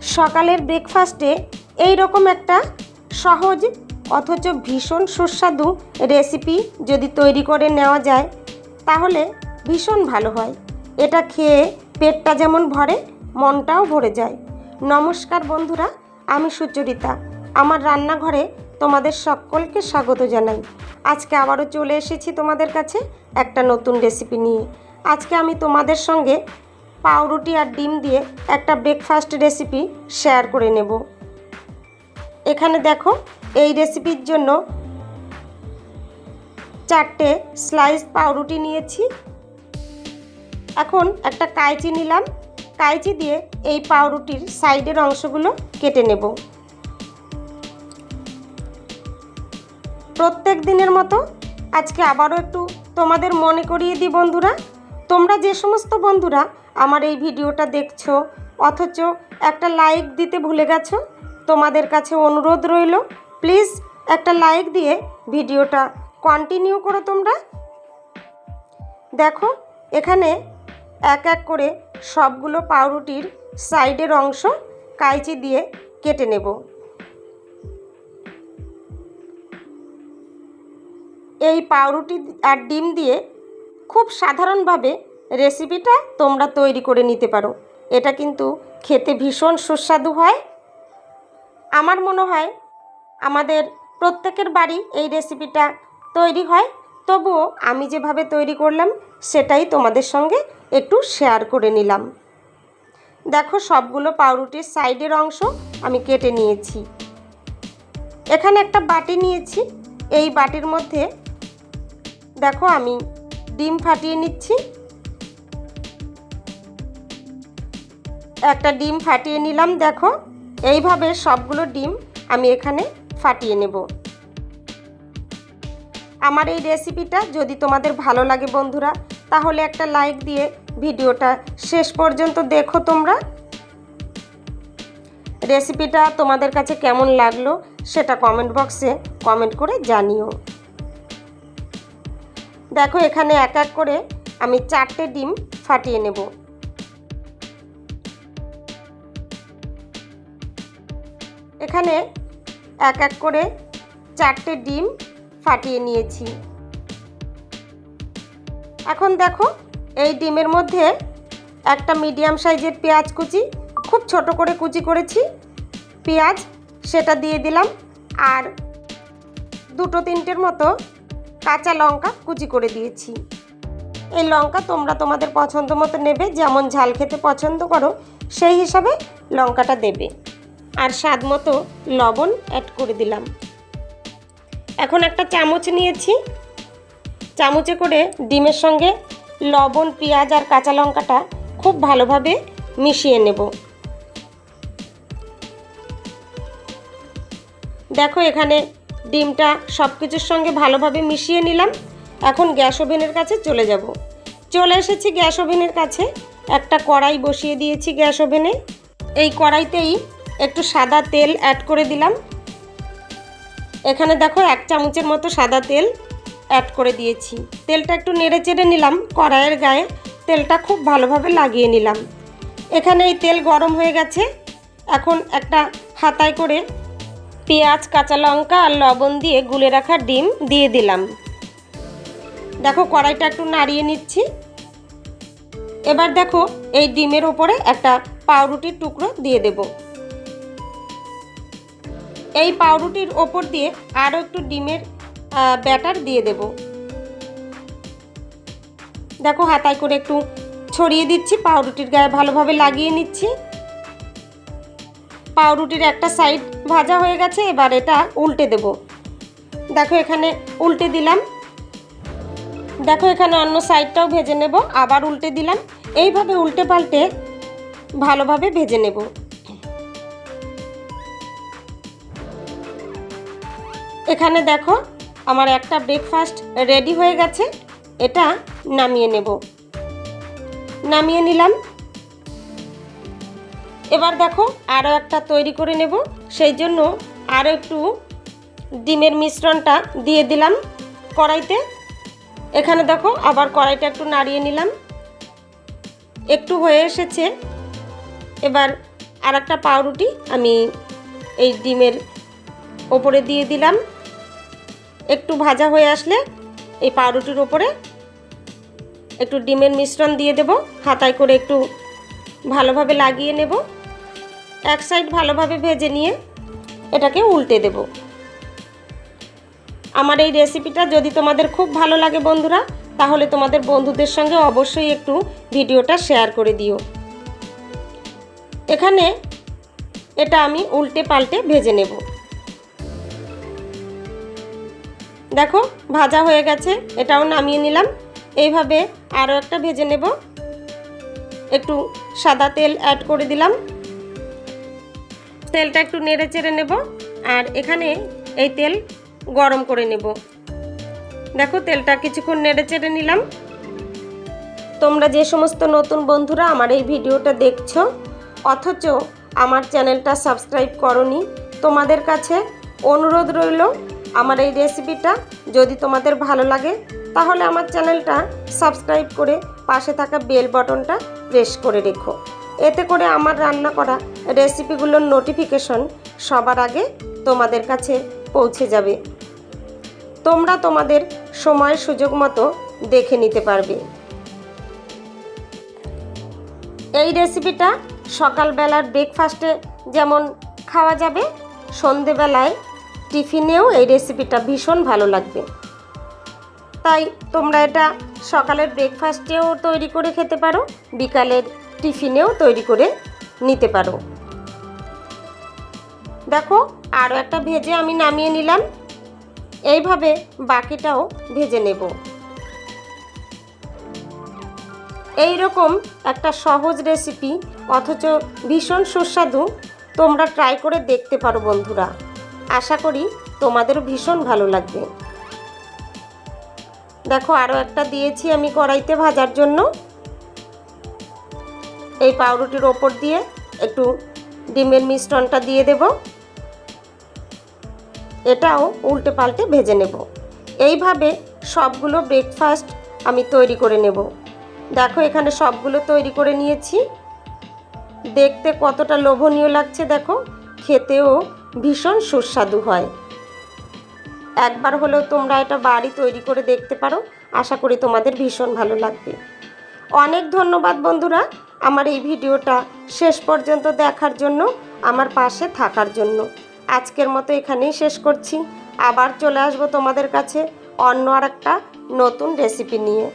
সকালের ব্রেকফাস্টে এই রকম একটা সহজ অথচ ভীষণ সুস্বাদু রেসিপি যদি তৈরি করে নেওয়া যায়, তাহলে ভীষণ ভালো হয়। এটা খেয়ে পেটটা যেমন ভরে, মনটাও ভরে যায়। নমস্কার বন্ধুরা, আমি সুচরিতা। আমার রান্নাঘরে তোমাদের সকলকে স্বাগত জানাই। আজকে আবারও চলে এসেছি তোমাদের কাছে একটা নতুন রেসিপি নিয়ে। আজকে আমি তোমাদের সঙ্গে পাউরুটি আর ডিম দিয়ে একটা ব্রেকফাস্ট রেসিপি শেয়ার করে নেব। এখানে দেখো, এই রেসিপির জন্য চারটে স্লাইস পাউরুটি নিয়েছি। এখন একটা কাইচি নিলাম। কাইচি দিয়ে এই পাউরুটির সাইডের অংশগুলো কেটে নেব। প্রত্যেক দিনের মতো আজকে আবারও একটু তোমাদের মনে করিয়ে দিই বন্ধুরা। তোমরা যে সমস্ত বন্ধুরা আমার এই ভিডিওটা দেখছ। অথচ একটা লাইক দিতে ভুলে গেছো? তোমাদের কাছে অনুরোধ রইল, প্লিজ একটা লাইক দিয়ে ভিডিওটা কন্টিনিউ করো তোমরা। দেখো, এখানে এক এক করে সবগুলো পাউরুটির সাইডের অংশ কাইচি দিয়ে কেটে নেব। এই পাউরুটি আর ডিম দিয়ে খুব সাধারণভাবে রেসিপিটা তোমরা তৈরি করে নিতে পারো। এটা কিন্তু খেতে ভীষণ সুস্বাদু হয়। আমার মনে হয় আমাদের প্রত্যেকের বাড়ি এই রেসিপিটা তৈরি হয়। তবুও আমি যেভাবে তৈরি করলাম, সেটাই তোমাদের সঙ্গে একটু শেয়ার করে নিলাম। দেখো সবগুলো পাউরুটির সাইডের অংশ আমি কেটে নিয়েছি। এখানে একটা বাটি নিয়েছি। এই বাটির মধ্যে দেখো আমি ডিম ফাটিয়ে নিচ্ছি। একটা ডিম ফাটিয়ে নিলাম, দেখো। এইভাবে সবগুলো ডিম আমি এখানে ফাটিয়ে নেব। আমার এই রেসিপিটা যদি তোমাদের ভালো লাগে বন্ধুরা, তাহলে একটা লাইক দিয়ে ভিডিওটা শেষ পর্যন্ত দেখো তোমরা। রেসিপিটা তোমাদের কাছে কেমন লাগল সেটা কমেন্ট বক্সে কমেন্ট করে জানিও। দেখো, এখানে এক এক করে আমি চারটে ডিম ফাটিয়ে নেব। এখানে এক এক করে চারটে ডিম ফাটিয়ে নিয়েছি। এখন দেখো, এই ডিমের মধ্যে একটা মিডিয়াম সাইজের পেঁয়াজ কুচি, খুব ছোট করে কুচি করেছি। পেঁয়াজ সেটা দিয়ে দিলাম আর দুটো তিনটের মতো কাঁচা লঙ্কা কুচি করে দিয়েছি। এই লঙ্কা তোমরা তোমাদের পছন্দ মতো নেবে, যেমন ঝাল খেতে পছন্দ করো, সেই হিসাবে লঙ্কাটা দেবে। আর স্বাদ মতো লবণ অ্যাড করে দিলাম। এখন একটা চামচ নিয়েছি। চামচে করে ডিমের সঙ্গে লবণ, পেঁয়াজ আর কাঁচা লঙ্কাটা খুব ভালোভাবে মিশিয়ে নেব। দেখো এখানে ডিমটা সব কিছুর সঙ্গে ভালোভাবে মিশিয়ে নিলাম। এখন গ্যাস ওভেনের কাছে চলে যাব। চলে এসেছি গ্যাস ওভেনের কাছে। একটা কড়াই বসিয়ে দিয়েছি গ্যাস ওভেনে। এই কড়াইতেই একটু সাদা তেল অ্যাড করে দিলাম। এখানে দেখো এক চামচের মতো সাদা তেল অ্যাড করে দিয়েছি। তেলটা একটু নেড়ে চেড়ে নিলাম, কড়াইয়ের গায়ে তেলটা খুব ভালোভাবে লাগিয়ে নিলাম। এখানে এই তেল গরম হয়ে গেছে। এখন একটা হাতায় করে পেঁয়াজ, কাঁচা লঙ্কা আর লবণ দিয়ে গুলে রাখা ডিম দিয়ে দিলাম। দেখো কড়াইটা একটু নাড়িয়ে নিচ্ছি। এবার দেখো এই ডিমের ওপরে একটা পাউরুটির টুকরো দিয়ে দেব। এই পাউরুটির ওপর দিয়ে আরও একটু ডিমের ব্যাটার দিয়ে দেব। দেখো হাতায় করে একটু ছড়িয়ে দিচ্ছি, পাউরুটির গায়ে ভালোভাবে লাগিয়ে নিচ্ছি। পাউরুটির একটা সাইড ভাজা হয়ে গেছে, এবার এটা উল্টে দেব। দেখো এখানে উল্টে দিলাম। দেখো এখানে অন্য সাইডটাও ভেজে নেব, আবার উল্টে দিলাম। এইভাবে উল্টে পাল্টে ভালোভাবে ভেজে নেব। এখানে দেখো, আমার একটা ব্রেকফাস্ট রেডি হয়ে গেছে। এটা নামিয়ে নেব। নামিয়ে নিলাম। এবার দেখো আরও একটা তৈরি করে নেব। সেই জন্য আরও একটু ডিমের মিশ্রণটা দিয়ে দিলাম কড়াইতে। এখানে দেখো, আবার কড়াইটা একটু নাড়িয়ে নিলাম। একটু হয়ে এসেছে। এবার আর একটা পাউরুটি আমি এই ডিমের ওপরে দিয়ে দিলাম। একটু ভাজা হয়ে আসলে এই পাউরুটির ওপরে একটু ডিমের মিশ্রণ দিয়ে দেব। হাতায় করে একটু ভালোভাবে লাগিয়ে নেব। এক সাইড ভালোভাবে ভেজে নিয়ে এটাকে উল্টে দেব। আমার এই রেসিপিটা যদি তোমাদের খুব ভালো লাগে বন্ধুরা, তাহলে তোমাদের বন্ধুদের সঙ্গে অবশ্যই একটু ভিডিওটা শেয়ার করে দিও। এখানে এটা আমি উল্টে পাল্টে ভেজে নেব। দেখো, ভাজা হয়ে গেছে, এটাও নামিয়ে নিলাম। এইভাবে আরও একটা ভেজে নেব। একটু সাদা তেল অ্যাড করে দিলাম। তেলটা একটু নেড়ে চেড়ে নেব, আর এখানে এই তেল গরম করে নেব। দেখো, তেলটা কিছুক্ষণ নেড়ে চেড়ে নিলাম। তোমরা যে সমস্ত নতুন বন্ধুরা আমার এই ভিডিওটা দেখছ, অথচ আমার চ্যানেলটা সাবস্ক্রাইব করনি, তোমাদের কাছে অনুরোধ রইল আমার এই রেসিপিটা যদি তোমাদের ভালো লাগে, তাহলে আমার চ্যানেলটা সাবস্ক্রাইব করে পাশে থাকা বেল বটনটা প্রেস করে রেখো। এতে করে আমার রান্না করা রেসিপিগুলোর নোটিফিকেশন সবার আগে তোমাদের কাছে পৌঁছে যাবে। তোমরা তোমাদের সময় সুযোগ মতো দেখে নিতে পারবে। এই রেসিপিটা সকালবেলার ব্রেকফাস্টে যেমন খাওয়া যাবে, সন্ধেবেলায় টিফিনেও এই রেসিপিটা ভীষণ ভালো লাগবে। তাই তোমরা এটা সকালের ব্রেকফাস্টেও তৈরি করে খেতে পারো, বিকালের টিফিনেও তৈরি করে নিতে পারো। দেখো আরও একটা ভেজে আমি নামিয়ে নিলাম। এইভাবে বাকিটাও ভেজে নেব। এই রকম একটা সহজ রেসিপি অথচ ভীষণ সুস্বাদু। তোমরা ট্রাই করে দেখতে পারো বন্ধুরা। আশা করি তোমাদেরও ভীষণ ভালো লাগবে। দেখো আরও একটা দিয়েছি আমি কড়াইতে ভাজার জন্য। এই পাউরুটির ওপর দিয়ে একটু ডিমের মিশ্রণটা দিয়ে দেব। এটাও উল্টে পাল্টে ভেজে নেব। এইভাবে সবগুলো ব্রেকফাস্ট আমি তৈরি করে নেব। দেখো, এখানে সবগুলো তৈরি করে নিয়েছি। দেখতে কতটা লোভনীয় লাগছে, দেখো। খেতেও ভীষণ সুস্বাদু হয়। একবার হলেও তোমরা এটা বাড়ি তৈরি করে দেখতে পারো। আশা করি তোমাদের ভীষণ ভালো লাগবে। অনেক ধন্যবাদ বন্ধুরা আমার এই ভিডিওটা শেষ পর্যন্ত দেখার জন্য, আমার পাশে থাকার জন্য। আজকের মতো এখানেই শেষ করছি। আবার চলে আসব তোমাদের কাছে অন্য আর একটা নতুন রেসিপি নিয়ে।